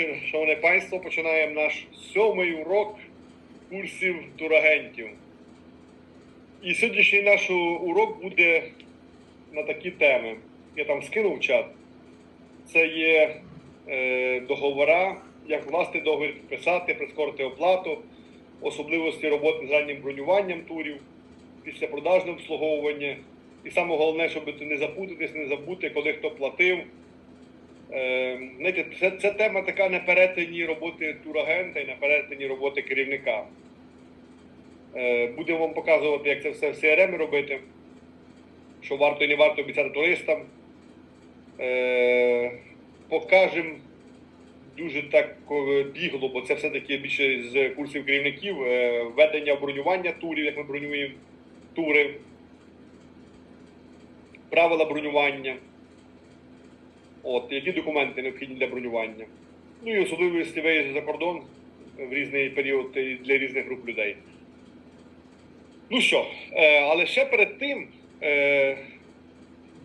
вечір, шановне панство. Починаємо наш сьомий урок курсів турагентів. І сьогоднішній наш урок буде на такі теми. Я там скинув чат. Це є е, договора, як власний договір підписати, прискорити оплату, особливості роботи з раннім бронюванням турів, післяпродажне обслуговування. І саме головне, щоб не запутатись, не забути, коли хто платив. Е, знаєте, це, це тема така на перетині роботи турагента і на перетині роботи керівника. Е, будемо вам показувати, як це все в CRM робити, що варто і не варто обіцяти туристам. Е, покажемо дуже так е, бігло, бо це все-таки більше з курсів керівників, ведення бронювання турів, як ми бронюємо тури, правила бронювання. От, які документи необхідні для бронювання. Ну і особливості виїзду за кордон в різний період для різних груп людей. Ну що, е, але ще перед тим е,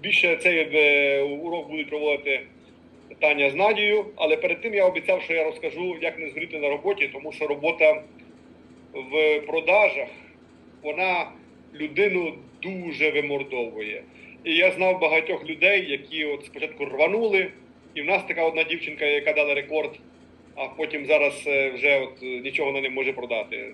більше цей е, урок будуть проводити Таня з Надією, але перед тим я обіцяв, що я розкажу, як не згоріти на роботі, тому що робота в продажах, вона людину дуже вимордовує. І я знав багатьох людей, які от спочатку рванули, і в нас така одна дівчинка, яка дала рекорд, а потім зараз е, вже от е, нічого вона не може продати.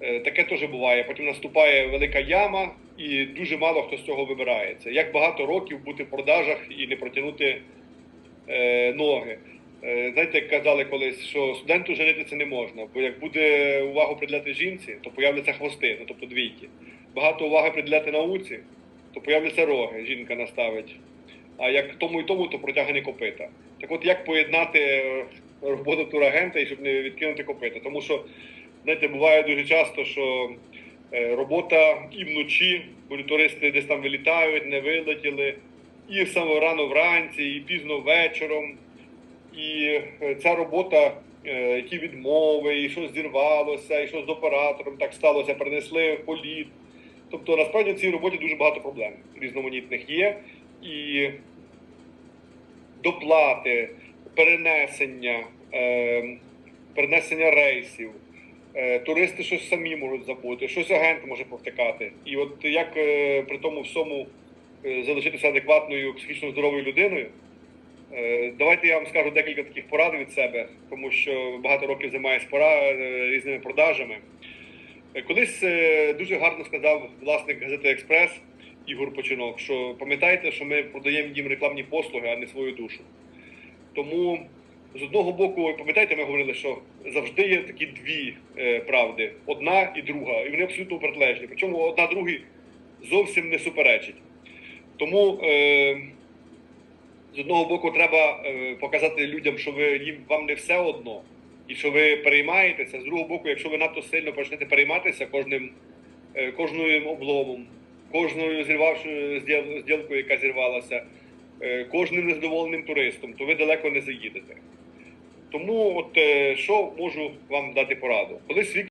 Е, Таке теж буває. Потім наступає велика яма, і дуже мало хто з цього вибирається. Як багато років бути в продажах і не протягнути е, ноги. Знаєте, як казали колись, що студенту женитися не можна, бо як буде увагу приділяти жінці, то появляться хвости, ну тобто двійки. Багато уваги приділяти науці, то появляться роги, жінка наставить. А як тому і тому, то протягне копита. Так от як поєднати е, роботу турагента і щоб не відкинути копита? Тому що, знаєте, буває дуже часто, що е, робота і вночі, бо туристи десь там вилітають, не вилетіли, і саме рано вранці, і пізно вечором. І е, ця робота, які відмови, і що зірвалося, і що з оператором так сталося, перенесли в політ. Тобто насправді в цій роботі дуже багато проблем різноманітних є. І доплати, перенесення, е, перенесення рейсів. Е, туристи щось самі можуть забути, щось агент може повтикати. І от як е, при тому всьому е, залишитися адекватною психічно здоровою людиною. Е, Давайте я вам скажу декілька таких порад від себе, тому що багато років займаюся пора е, різними продажами. Колись е, дуже гарно сказав власник газети Експрес Ігор Починок, що пам'ятайте, що ми продаємо їм рекламні послуги, а не свою душу. Тому з одного боку, пам'ятаєте, ми говорили, що завжди є такі дві е, правди: одна і друга, і вони абсолютно протилежні. Причому одна другій зовсім не суперечить. Тому е, з одного боку треба е, показати людям, що ви їм вам не все одно, і що ви переймаєтеся. З другого боку, якщо ви надто сильно почнете перейматися кожним, е, кожним обломом, кожною зірвавшою зділкою, яка зірвалася, е, кожним незадоволеним туристом, то ви далеко не заїдете. Тому, от е, що можу вам дати пораду? коли Віктор